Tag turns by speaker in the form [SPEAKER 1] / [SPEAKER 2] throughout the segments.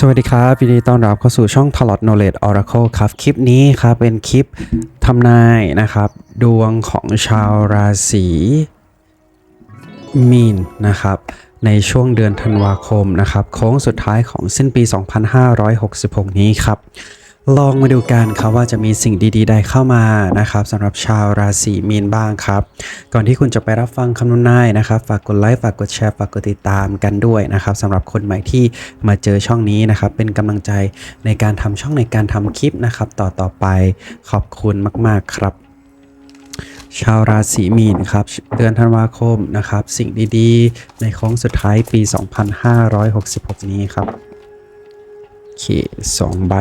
[SPEAKER 1] สวัสดีครับยินดีต้อนรับเข้าสู่ช่อง Tarot Knowledge Oracle ครับ คลิปนี้ครับเป็นคลิปทำนายนะครับ ดวงของชาวราศีมีนนะครับ ในช่วงเดือนธันวาคมนะครับ โค้งสุดท้ายของสิ้นปี 2566 นี้ครับ ลองมาดูกันครับว่าจะมีสิ่งดีๆ ใดเข้ามานะครับสำหรับชาวราศีมีนบ้างครับ ก่อนที่คุณจะไปรับฟังคำนวณนายนะครับฝากกดไลค์ฝากกดแชร์ฝากกดติดตามกันด้วยนะครับสำหรับคนใหม่ที่มาเจอช่องนี้นะครับ เป็นกำลังใจในการทำช่องในการทำคลิปนะครับ ต่อต่อไปขอบคุณมากๆครับชาวราศีมีนครับเดือนธันวาคมนะครับ สิ่งดีๆ ในโค้งสุดท้ายปี 2566 นี้ครับโอเคสองใบ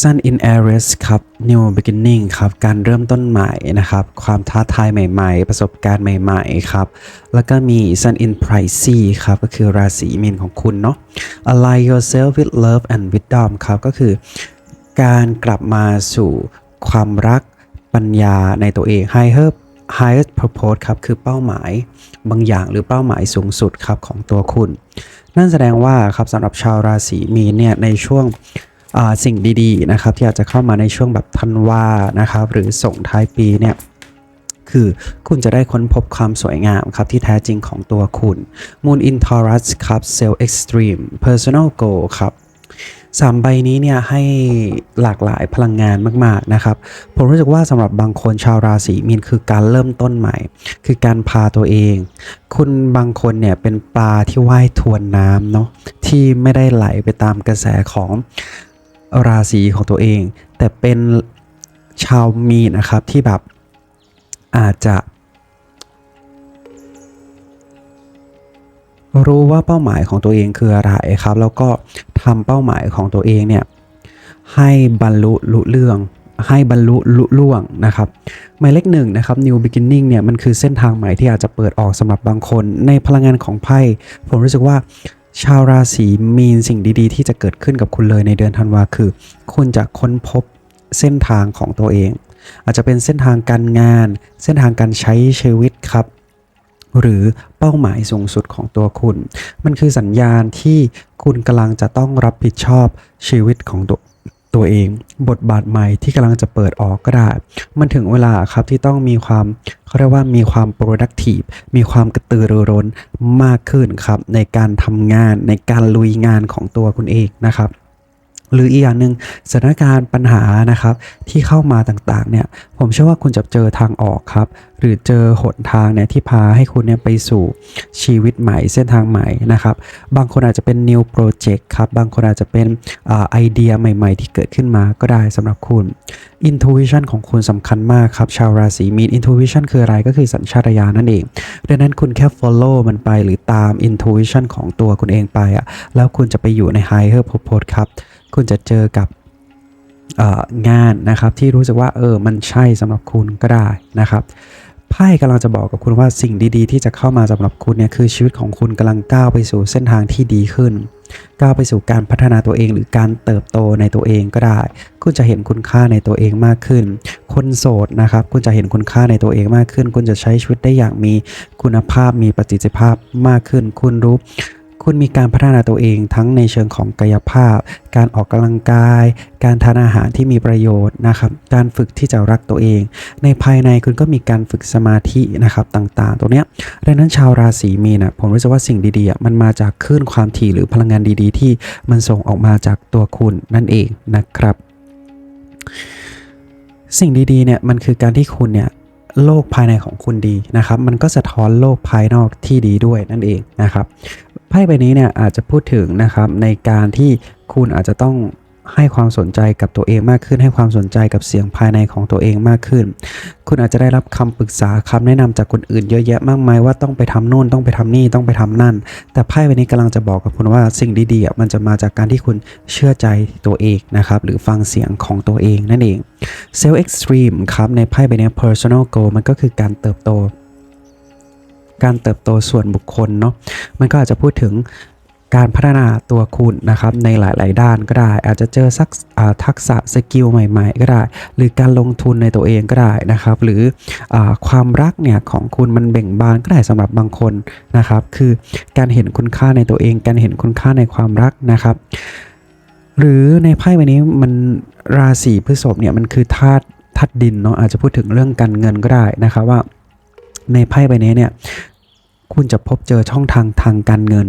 [SPEAKER 1] Sun in Aries ครับ New Beginning ครับ การเริ่มต้นใหม่นะครับ ความท้าทายใหม่ๆ ประสบการณ์ใหม่ๆ ครับ แล้วก็มี Sun in Pisces ครับ ก็คือราศีมีนของคุณเนาะ Align yourself with love and wisdom ครับ ก็คือ การกลับมาสู่ความรักปัญญาในตัวเอง Higher highest purpose ครับ คือเป้าหมายบางอย่างหรือเป้าหมายสูงสุดครับของตัวคุณ นั่นแสดงว่าครับสำหรับชาวราศีมีนเนี่ยในช่วง สิ่งดีๆนะครับที่อาจจะเข้ามาในช่วงแบบธันวานะครับหรือส่งท้ายปีเนี่ยคือคุณจะได้ค้นพบความสวยงามครับที่แท้จริงของตัวคุณ Moon in Taurus ครับ Self Extreme Personal Goal ครับสามใบนี้เนี่ยให้หลากหลายพลังงานมากๆนะครับ ผมรู้สึกว่าสำหรับบางคนชาวราศีมีนคือการเริ่มต้นใหม่ คือการพาตัวเอง คุณบางคนเนี่ยเป็นปลาที่ว่ายทวนน้ำเนาะที่ไม่ได้ไหลไปตามกระแสของ ราศีของตัวเอง แต่เป็นชาวมีนนะครับที่แบบอาจจะรู้ว่าเป้าหมายของตัวเองคืออะไรครับ แล้วก็ทำเป้าหมายของตัวเองเนี่ยให้บรรลุลุเรื่อง ให้บรรลุลุล่วงนะครับหมายเลขหนึ่งนะครับ New Beginning เนี่ยมันคือเส้นทางใหม่ที่อาจจะเปิดออกสำหรับบางคน ในพลังงานของไพ่ผมรู้สึกว่า ชาวราศีมีนสิ่งดีๆ ที่จะเกิดขึ้นกับคุณเลยในเดือนธันวาคือ คุณจะค้นพบเส้นทางของตัวเอง อาจจะเป็นเส้นทางการงาน เส้นทางการใช้ชีวิตครับ หรือเป้าหมายสูงสุดของตัวคุณ มันคือสัญญาณที่คุณกำลังจะต้องรับผิดชอบชีวิตของตัว ตัวเอง บทบาทใหม่ที่กำลังจะเปิดออกก็ได้ มันถึงเวลาครับที่ต้องมีความเขาเรียกว่ามีความ productive มีความกระตือรือร้นมากขึ้นครับในการทำงานในการลุยงานของตัวคุณเองนะครับ หรืออีกอย่างหนึ่งสถานการณ์ปัญหานะครับที่เข้ามาต่างๆเนี่ยผมเชื่อว่าคุณจะเจอทางออกครับ หรือเจอหนทางเนี่ยที่พาให้คุณเนี่ยไปสู่ชีวิตใหม่เส้นทางใหม่นะครับ บางคนอาจจะเป็น new project ครับ บางคนอาจจะเป็นอไอเดียใหม่ ๆ ที่เกิดขึ้นมาก็ได้สำหรับคุณ intuition ของคุณสำคัญมากครับ ชาวราศีมีน intuition คืออะไรก็คือสัญชาตญาณนั่นเองดังนั้นคุณแค่ follow มันไปหรือตาม intuition ของตัวคุณเองไปอะแล้วคุณจะไปอยู่ใน higher purpose ครับ คุณจะเจอกับงานนะครับที่รู้สึกว่าเออมันใช่สำหรับคุณก็ได้นะครับไพ่กำลังจะบอกกับคุณว่าสิ่งดีๆ ที่จะเข้ามาสำหรับคุณเนี่ยคือชีวิตของคุณกำลังก้าวไปสู่เส้นทางที่ดีขึ้น ก้าวไปสู่การพัฒนาตัวเองหรือการเติบโตในตัวเองก็ได้ คุณจะเห็นคุณค่าในตัวเองมากขึ้น คนโสดนะครับ คุณจะเห็นคุณค่าในตัวเองมากขึ้น คุณจะใช้ชีวิตได้อย่างมีคุณภาพมีประสิทธิภาพมากขึ้น คุณรู้ คุณมีการพัฒนาตัวเองทั้งในเชิงของกายภาพ การออกกำลังกาย การทานอาหารที่มีประโยชน์นะครับ การฝึกที่จะรักตัวเอง ในภายในคุณก็มีการฝึกสมาธินะครับต่างๆ ตัวเนี้ยดังนั้นชาวราศีมีนนะผมรู้สึกว่าสิ่งดีๆมันมาจากคลื่นความถี่หรือพลังงานดีๆ ที่มันส่งออกมาจากตัวคุณนั่นเองนะครับ สิ่งดีๆเนี่ยมันคือการที่คุณเนี่ยโลกภายในของคุณดีนะครับ มันก็สะท้อนโลกภายนอกที่ดีด้วยนั่นเองนะครับ ไพ่ใบนี้เนี่ยอาจจะพูดถึงนะครับในการที่คุณอาจจะต้องให้ความสนใจกับตัวเองมากขึ้น ให้ความสนใจกับเสียงภายในของตัวเองมากขึ้น คุณอาจจะได้รับคำปรึกษาคำแนะนำจากคนอื่นเยอะแยะมากมายว่าต้องไปทำโน่นต้องไปทำนี่ต้องไปทำนั่น แต่ไพ่ใบนี้กำลังจะบอกกับคุณว่าสิ่งดีๆมันจะมาจากการที่คุณเชื่อใจตัวเองนะครับหรือฟังเสียงของตัวเองนั่นเองเซลล์เอ็กซ์ตรีมครับในไพ่ใบนี้ personal goal มันก็คือการเติบโต การเติบโตส่วนบุคคลเนาะมันก็อาจจะพูดถึงการพัฒนาตัวคุณนะครับในหลาย ๆ ด้านก็ได้ อาจจะเจอสักทักษะสกิลใหม่ ๆ ก็ได้ หรือการลงทุนในตัวเองก็ได้นะครับ หรืออความรักเนี่ยของคุณมันเบ่งบานก็ได้สำหรับบางคนนะครับ คือการเห็นคุณค่าในตัวเอง การเห็นคุณค่าในความรักนะครับ หรือในไพ่ใบนี้มันราศีพฤษภเนี่ยมันคือธาตุธาตุดินเนาะอาจจะพูดถึงเรื่องการเงินก็ได้นะครับว่าในไพ่ใบนี้เนี่ย คุณจะพบเจอช่องทางทางการเงิน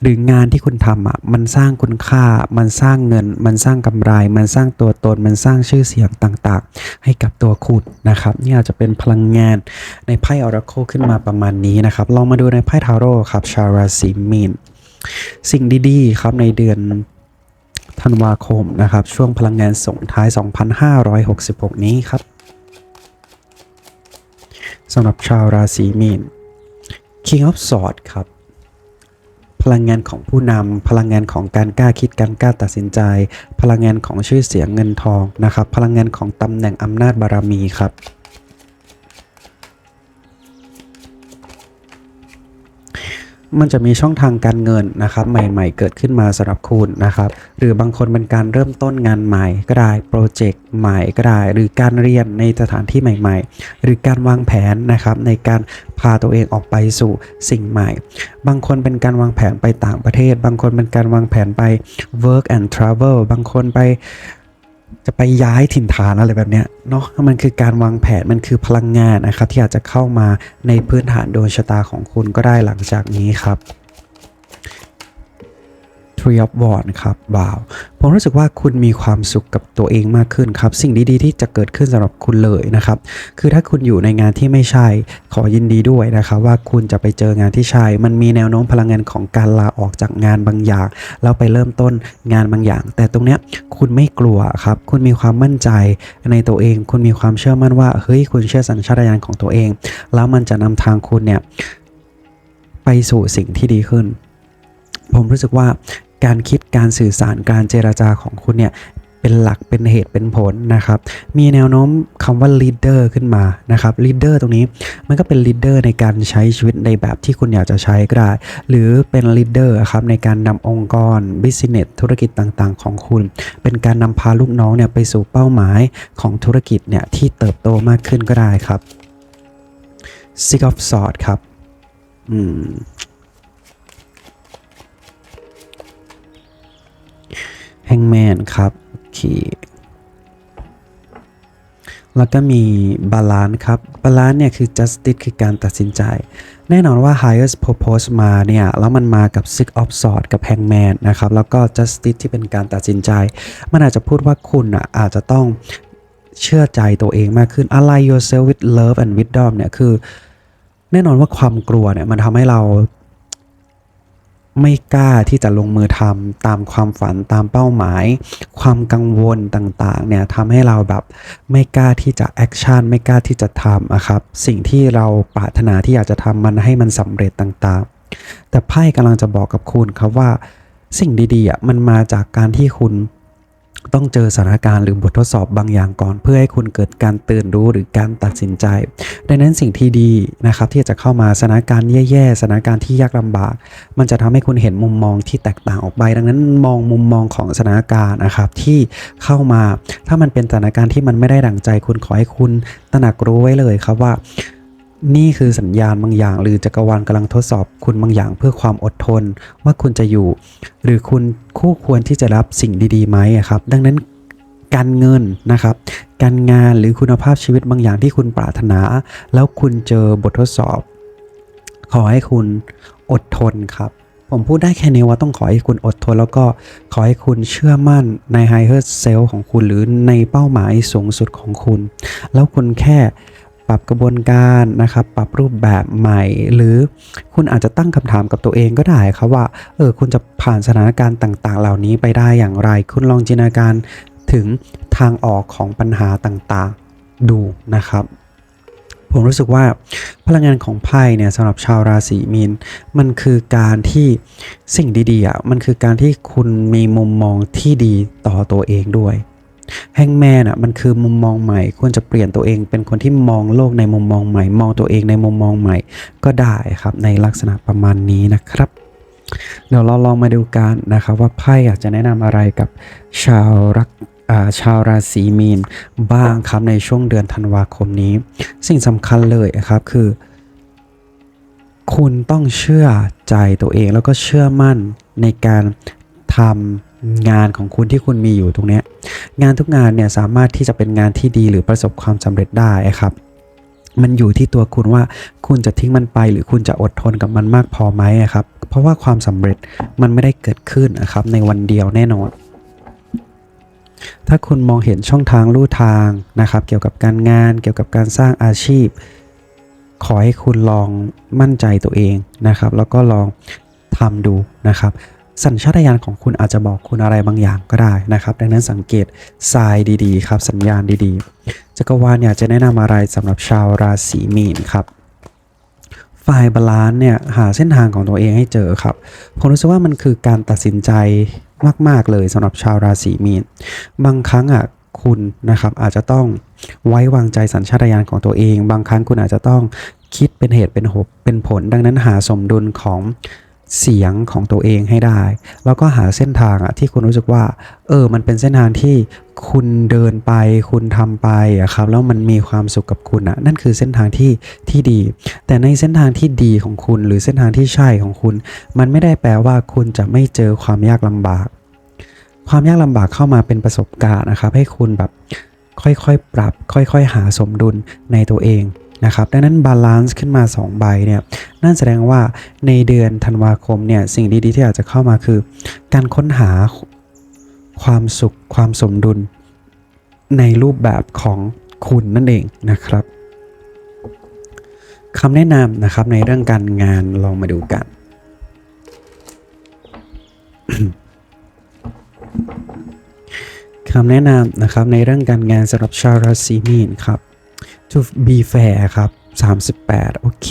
[SPEAKER 1] หรืองานที่คุณทำอะมันสร้างคุณค่า มันสร้างเงิน มันสร้างกำไร มันสร้างตัวตน มันสร้างชื่อเสียงต่างๆ ให้กับตัวคุณนะครับ นี่อาจจะเป็นพลังงานในไพ่ออราโคขึ้นมาประมาณนี้นะครับ ลองมาดูในไพ่ทาโร่ครับ ชาวราศีมีน สิ่งดีๆครับในเดือนธันวาคมนะครับ ช่วงพลังงานส่งท้าย 2566 นี้ครับสำหรับชาวราศีมีน King of Swords ครับ พลังงานของผู้นำพลังงานของการกล้าคิดการกล้าตัดสินใจ พลังงานของชื่อเสียงเงินทองนะครับ พลังงานของตำแหน่งอำนาจบารมีครับ มันจะมีช่องทางการเงินนะครับใหม่ๆ เกิดขึ้นมาสำหรับคุณนะครับ หรือบางคนเป็นการเริ่มต้นงานใหม่ก็ได้โปรเจกต์ใหม่ก็ได้ หรือการเรียนในสถานที่ใหม่ ๆ หรือการวางแผนนะครับในการพาตัวเองออกไปสู่สิ่งใหม่ บางคนเป็นการวางแผนไปต่างประเทศ บางคนเป็นการวางแผนไป work and travel บางคนไป จะไปย้ายถิ่นฐานอะไรแบบเนี้ยเนาะมันคือการวางแผนมันคือพลังงานนะครับที่อาจจะเข้ามาในพื้นฐานดวงชะตาของคุณก็ได้หลังจากนี้ครับ Tree of Wand ครับว้าว ผมรู้สึกว่าคุณมีความสุขกับตัวเองมากขึ้นครับ สิ่งดีๆ ที่จะเกิดขึ้นสำหรับคุณเลยนะครับ คือถ้าคุณอยู่ในงานที่ไม่ใช่ ขอยินดีด้วยนะครับว่าคุณจะไปเจองานที่ใช่ มันมีแนวโน้มพลังงานของการลาออกจากงานบางอย่าง แล้วไปเริ่มต้นงานบางอย่าง แต่ตรงเนี้ยคุณไม่กลัวครับ คุณมีความมั่นใจในตัวเอง คุณมีความเชื่อมั่นว่า เฮ้ย คุณเชื่อสัญชาตญาณของตัวเอง แล้วมันจะนำทางคุณเนี่ยไปสู่สิ่งที่ดีขึ้นผมรู้สึกว่า การคิดการสื่อสารการเจราจาของคุณเนี่ยเป็นหลักเป็นเหตุเป็นผลนะครับ มีแนวโน้มคำว่า leader ขึ้นมานะครับ leader ตรงนี้มันก็เป็น leader ในการใช้ชีวิตในแบบที่คุณอยากจะใช้ก็ได้ หรือเป็น leader ครับในการนำองค์กร business ธุรกิจต่างๆ ของคุณ เป็นการนำพาลูกน้องเนี่ยไปสู่เป้าหมายของธุรกิจเนี่ยที่เติบโตมากขึ้นก็ได้ครับ Six of Swords ครับ อืม แฮงแมนครับ โอเค แล้วก็มีบาลานครับบาลานเนี่ยคือ justice คือการตัดสินใจ แน่นอนว่า highest purpose มาเนี่ย แล้วมันมากับ six of swords กับ hangman นะครับ แล้วก็ justice ที่เป็นการตัดสินใจ มันอาจจะพูดว่าคุณอะอาจจะต้องเชื่อใจตัวเองมากขึ้น align yourself with love and wisdom เนี่ยคือแน่นอนว่าความกลัวเนี่ยมันทำให้เรา ไม่กล้าที่จะลงมือทำตามความฝันตามเป้าหมาย ความกังวลต่างๆเนี่ยทำให้เราแบบไม่กล้าที่จะแอคชั่นไม่กล้าที่จะทำอะครับ สิ่งที่เราปรารถนาที่อยากจะทำมันให้มันสำเร็จต่างๆ แต่ไพ่กำลังจะบอกกับคุณครับว่า สิ่งดีๆมันมาจากการที่คุณ ต้องเจอสถานการณ์หรือบททดสอบบางอย่างก่อน เพื่อให้คุณเกิดการตื่นรู้หรือการตัดสินใจ ดังนั้นสิ่งที่ดีนะครับที่จะเข้ามาสถานการณ์แย่ๆสถานการณ์ที่ยากลำบาก มันจะทำให้คุณเห็นมุมมองที่แตกต่างออกไป ดังนั้นมองมุมมองของสถานการณ์นะครับที่เข้ามาถ้ามันเป็นสถานการณ์ที่มันไม่ได้ดั่งใจคุณขอให้คุณตระหนักรู้ไว้เลยครับว่า นี่คือสัญญาณบางอย่าง หรือจักรวาลกำลังทดสอบคุณบางอย่างเพื่อความอดทน ว่าคุณจะอยู่ หรือคุณคู่ควรที่จะรับสิ่งดีๆไหมครับ ดังนั้นการเงินนะครับ การงานหรือคุณภาพชีวิตบางอย่างที่คุณปรารถนา แล้วคุณเจอบททดสอบ ขอให้คุณอดทนครับ ผมพูดได้แค่นี้ว่าต้องขอให้คุณอดทน แล้วก็ขอให้คุณเชื่อมั่นใน higher self ของคุณหรือในเป้าหมายสูงสุดของคุณ แล้วคุณแค่ ปรับกระบวนการนะครับ ปรับรูปแบบใหม่ หรือคุณอาจจะตั้งคำถามกับตัวเองก็ได้ครับว่า เออ คุณจะผ่านสถานการณ์ต่าง ๆ เหล่านี้ไปได้อย่างไร คุณลองจินตนาการถึงทางออกของปัญหาต่างๆ ดูนะครับ ผมรู้สึกว่าพลังงานของไพ่เนี่ยสำหรับชาวราศีมีน มันคือการที่สิ่งดีๆอะ มันคือการที่คุณมีมุมมองที่ดีต่อตัวเองด้วย แฮงแมนอะมันคือมุมมองใหม่ ควรจะเปลี่ยนตัวเองเป็นคนที่มองโลกในมุมมองใหม่ มองตัวเองในมุมมองใหม่ ก็ได้ครับในลักษณะประมาณนี้นะครับ เดี๋ยวเราลองมาดูกันนะครับว่าไพ่อยากจะแนะนำอะไรกับชาวรักชาวราศีมีนบ้างครับในช่วงเดือนธันวาคมนี้ สิ่งสำคัญเลยครับคือ คุณต้องเชื่อใจตัวเองแล้วก็เชื่อมั่นในการทำ งานของคุณที่คุณมีอยู่ตรงนี้งานทุกงานเนี่ยสามารถที่จะเป็นงานที่ดีหรือประสบความสำเร็จได้ครับ มันอยู่ที่ตัวคุณว่าคุณจะทิ้งมันไป หรือคุณจะอดทนกับมันมากพอไหมครับ เพราะว่าความสำเร็จมันไม่ได้เกิดขึ้นนะครับ ในวันเดียวแน่นอนถ้าคุณมองเห็นช่องทางลู่ทางนะครับ เกี่ยวกับการงาน เกี่ยวกับการสร้างอาชีพ ขอให้คุณลองมั่นใจตัวเองนะครับ แล้วก็ลองทำดูนะครับ สัญชาตญาณของคุณอาจจะบอกคุณอะไรบางอย่างก็ได้นะครับ ดังนั้นสังเกตทรายดีๆ ครับสัญญาณดีๆจักรวาลเนี่ยจะแนะนำอะไรสำหรับชาวราศีมีนครับฝ่ายบาลานซ์เนี่ยหาเส้นทางของตัวเองให้เจอครับผมรู้สึกว่ามันคือการตัดสินใจมาก ๆ เลยสำหรับชาวราศีมีน บางครั้งอะคุณนะครับอาจจะต้องไว้วางใจสัญชาตญาณของตัวเอง บางครั้งคุณอาจจะต้องคิดเป็นเหตุเป็นหบเป็นผล ดังนั้นหาสมดุลของ เสียงของตัวเองให้ได้ แล้วก็หาเส้นทางอะที่คุณรู้สึกว่า เออ มันเป็นเส้นทางที่คุณเดินไป คุณทำไปอะครับ แล้วมันมีความสุขกับคุณอะนั่นคือเส้นทางที่ที่ดี แต่ในเส้นทางที่ดีของคุณ หรือเส้นทางที่ใช่ของคุณ มันไม่ได้แปลว่าคุณจะไม่เจอความยากลำบาก ความยากลำบากเข้ามาเป็นประสบการณ์นะครับ ให้คุณแบบค่อยๆ ปรับ ค่อย ๆ หาสมดุลในตัวเอง นะครับดังนั้นบาลานซ์ขึ้นมา 2 ใบเนี่ยนั่นแสดงว่าในเดือนธันวาคมเนี่ยสิ่งดีๆที่อาจจะเข้ามาคือ การค้นหาความสุขความสมดุล ในรูปแบบของคุณนั่นเองนะครับคำแนะนำนะครับในเรื่องการงานลองมาดูกันคำแนะนำนะครับในเรื่องการงานสำหรับชาวราศีมีนครับ to be fair ครับ 38 โอเค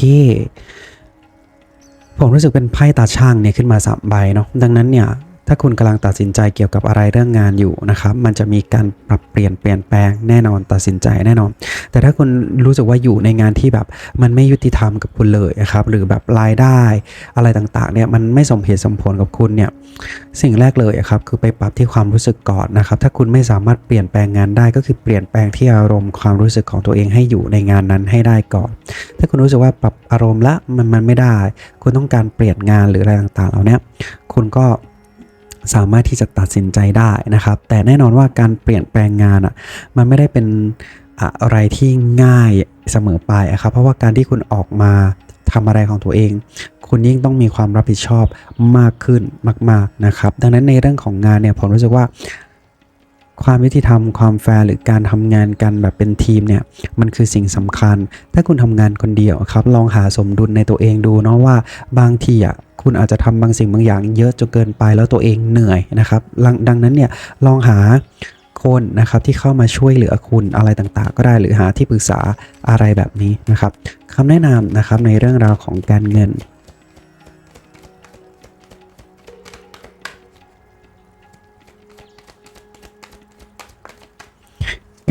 [SPEAKER 1] ผมรู้สึกเป็นไพ่ตาช่างเนี่ยขึ้นมา3ใบเนาะดังนั้นเนี่ย ถ้าคุณกำลังตัดสินใจเกี่ยวกับอะไรเรื่องงานอยู่นะครับ มันจะมีการปรับเปลี่ยนเปลี่ยนแปลงแน่นอนตัดสินใจแน่นอน แต่ถ้าคุณรู้สึกว่าอยู่ในงานที่แบบมันไม่ยุติธรรมกับคุณเลยนะครับ หรือแบบรายได้อะไรต่างๆเนี่ยมันไม่สมเหตุสมผลกับคุณเนี่ยสิ่งแรกเลยอะครับคือไปปรับที่ความรู้สึกก่อนนะครับ ถ้าคุณไม่สามารถเปลี่ยนแปลงงานได้ก็คือเปลี่ยนแปลงที่อารมณ์ความรู้สึกของตัวเองให้อยู่ในงานนั้นให้ได้ก่อน ถ้าคุณรู้สึกว่าปรับอารมณ์ละมันมันไม่ได้ คุณต้องการเปลี่ยนงานหรืออะไรต่างๆเหล่านี้คุณก็ สามารถที่จะตัดสินใจได้นะครับ แต่แน่นอนว่าการเปลี่ยนแปลงงานอะมันไม่ได้เป็นอะไรที่ง่ายเสมอไปอะครับเพราะว่าการที่คุณออกมาทำอะไรของตัวเอง คุณยิ่งต้องมีความรับผิดชอบมากขึ้นมาก ๆนะครับ ดังนั้นในเรื่องของงานเนี่ยผมรู้สึกว่า ความยุติธรรมความแฟร์หรือการทำงานกันแบบเป็นทีมเนี่ยมันคือสิ่งสำคัญ ถ้าคุณทำงานคนเดียวครับ ลองหาสมดุลในตัวเองดูเนาะว่าบางทีอะคุณอาจจะทำบางสิ่งบางอย่างเยอะจนเกินไปแล้วตัวเองเหนื่อยนะครับดังดังนั้นเนี่ยลองหาคนนะครับที่เข้ามาช่วยเหลือคุณอะไรต่างๆ ก็ได้หรือหาที่ปรึกษาอะไรแบบนี้นะครับคำแนะนำนะครับในเรื่องราวของการเงิน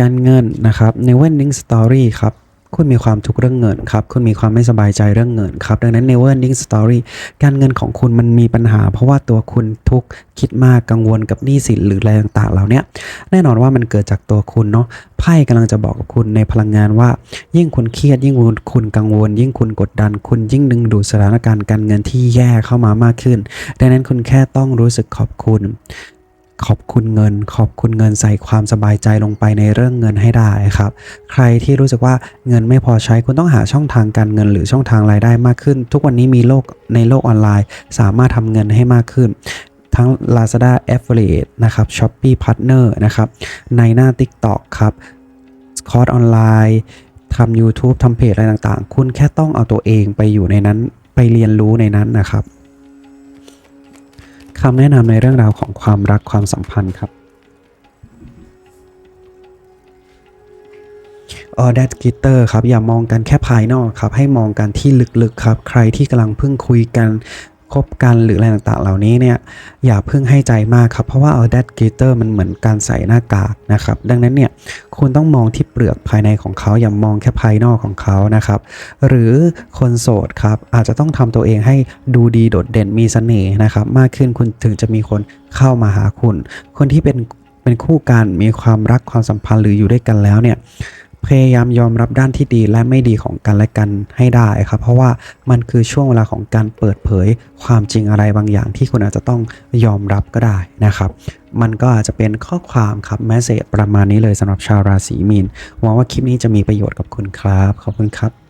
[SPEAKER 1] การเงินนะครับใน Wedding Story ครับคุณมีความทุกข์เรื่องเงินครับ คุณมีความไม่สบายใจเรื่องเงินครับ ดังนั้นใน Wedding Story การเงินของคุณมันมีปัญหา เพราะว่าตัวคุณทุกข์คิดมากกังวลกับหนี้สินหรืออะไรต่างๆเหล่านี้แน่นอนว่ามันเกิดจากตัวคุณเนาะไพ่กำลังจะบอกกับคุณในพลังงานว่า ยิ่งคุณเครียด ยิ่งคุณกังวล ยิ่งคุณกดดัน คุณยิ่งดึงดูดสถานการณ์การเงินที่แย่เข้ามามากขึ้น ดังนั้นคุณแค่ต้องรู้สึกขอบคุณ ขอบคุณเงิน ขอบคุณเงินใส่ความสบายใจลงไปในเรื่องเงินให้ได้ครับ ใครที่รู้สึกว่าเงินไม่พอใช้คุณต้องหาช่องทางการเงินหรือช่องทางรายได้มากขึ้น ทุกวันนี้มีโลกในโลกออนไลน์ สามารถทำเงินให้มากขึ้น ทั้ง Lazada Affiliate นะครับ Shopee Partner นะครับในหน้า TikTok ครับคอร์สออนไลน์ทำ YouTube ทำเพจอะไรต่างๆ คุณแค่ต้องเอาตัวเองไปอยู่ในนั้นไปเรียนรู้ในนั้นนะครับ คำแนะนำในเรื่องราวของความรักความสัมพันธ์ครับออเดตกิเตอร์ครับ อย่ามองกันแค่ภายนอกครับ ให้มองกันที่ลึกๆครับ ใครที่กำลังเพิ่งคุยกัน คบกันหรืออะไรต่างๆ เหล่านี้เนี่ยอย่าเพิ่งให้ใจมากครับ เพราะว่าเอา that glitter มันเหมือนการใส่หน้ากากนะครับ ดังนั้นเนี่ยคุณต้องมองที่เปลือกภายในของเขาอย่ามองแค่ภายนอกของเขานะครับ หรือคนโสดครับ อาจจะต้องทำตัวเองให้ดูดีโดดเด่นมีเสน่ห์นะครับ มากขึ้นคุณถึงจะมีคนเข้ามาหาคุณ คนที่เป็นเป็นคู่กันมีความรักความสัมพันธ์หรืออยู่ด้วยกันแล้วเนี่ย พยายามยอมรับด้านที่ดีและไม่ดีของกันและกันให้ได้ครับ เพราะว่ามันคือช่วงเวลาของการเปิดเผยความจริงอะไรบางอย่างที่คุณอาจจะต้องยอมรับก็ได้นะครับ มันก็อาจจะเป็นข้อความครับแมสเซจประมาณนี้เลยสำหรับชาวราศีมีนหวังว่าคลิปนี้จะมีประโยชน์กับคุณครับ ขอบคุณครับ